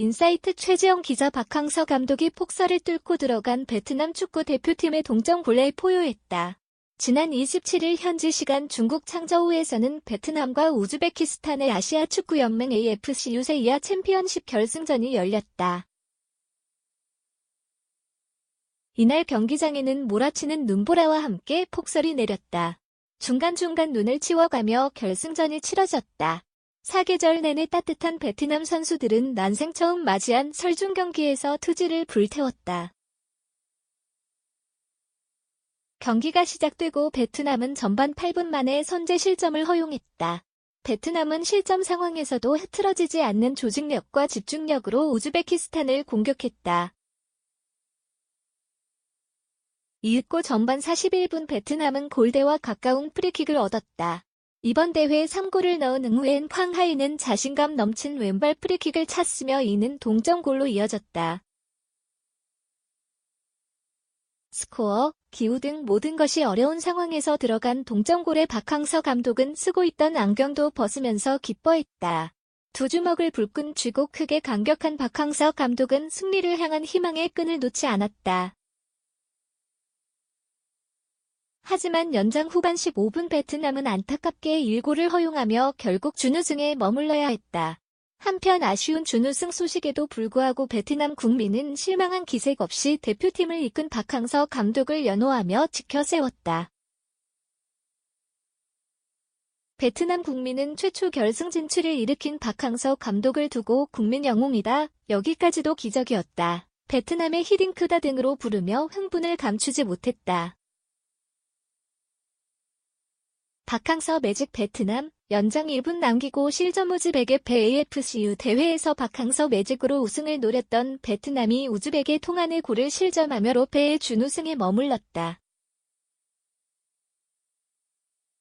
인사이트 최재영 기자 박항서 감독이 폭설을 뚫고 들어간 베트남 축구 대표팀의 동점골에 포효했다. 지난 27일 현지 시간 중국 창저우에서는 베트남과 우즈베키스탄의 아시아 축구연맹 AFC 유세 이하 챔피언십 결승전이 열렸다. 이날 경기장에는 몰아치는 눈보라와 함께 폭설이 내렸다. 중간중간 눈을 치워가며 결승전이 치러졌다. 사계절 내내 따뜻한 베트남 선수들은 난생 처음 맞이한 설중 경기에서 투지를 불태웠다. 경기가 시작되고 베트남은 전반 8분 만에 선제 실점을 허용했다. 베트남은 실점 상황에서도 흐트러지지 않는 조직력과 집중력으로 우즈베키스탄을 공격했다. 이윽고 전반 41분 베트남은 골대와 가까운 프리킥을 얻었다. 이번 대회 3골을 넣은 응우엔 쾅하이는 자신감 넘친 왼발 프리킥을 찼으며 이는 동점골로 이어졌다. 스코어, 기후 등 모든 것이 어려운 상황에서 들어간 동점골에 박항서 감독은 쓰고 있던 안경도 벗으면서 기뻐했다. 두 주먹을 불끈 쥐고 크게 감격한 박항서 감독은 승리를 향한 희망의 끈을 놓지 않았다. 하지만 연장 후반 15분 베트남은 안타깝게 1골을 허용하며 결국 준우승에 머물러야 했다. 한편 아쉬운 준우승 소식에도 불구하고 베트남 국민은 실망한 기색 없이 대표팀을 이끈 박항서 감독을 연호하며 지켜세웠다. 베트남 국민은 최초 결승 진출을 일으킨 박항서 감독을 두고 국민 영웅이다. 여기까지도 기적이었다. 베트남의 히딩크다 등으로 부르며 흥분을 감추지 못했다. 박항서 매직 베트남 연장 1분 남기고 우즈벡의 배 AFCU 대회에서 박항서 매직으로 우승을 노렸던 베트남이 우즈벡의 통안의 골을 실점하며 로페의 준우승에 머물렀다.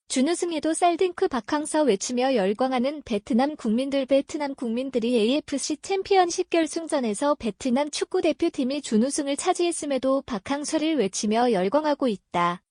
준우승에도 쌀딩크 박항서 외치며 열광하는 베트남 국민들 베트남 국민들이 AFC 챔피언십 결승전에서 베트남 축구대표팀이 준우승을 차지했음에도 박항서를 외치며 열광하고 있다.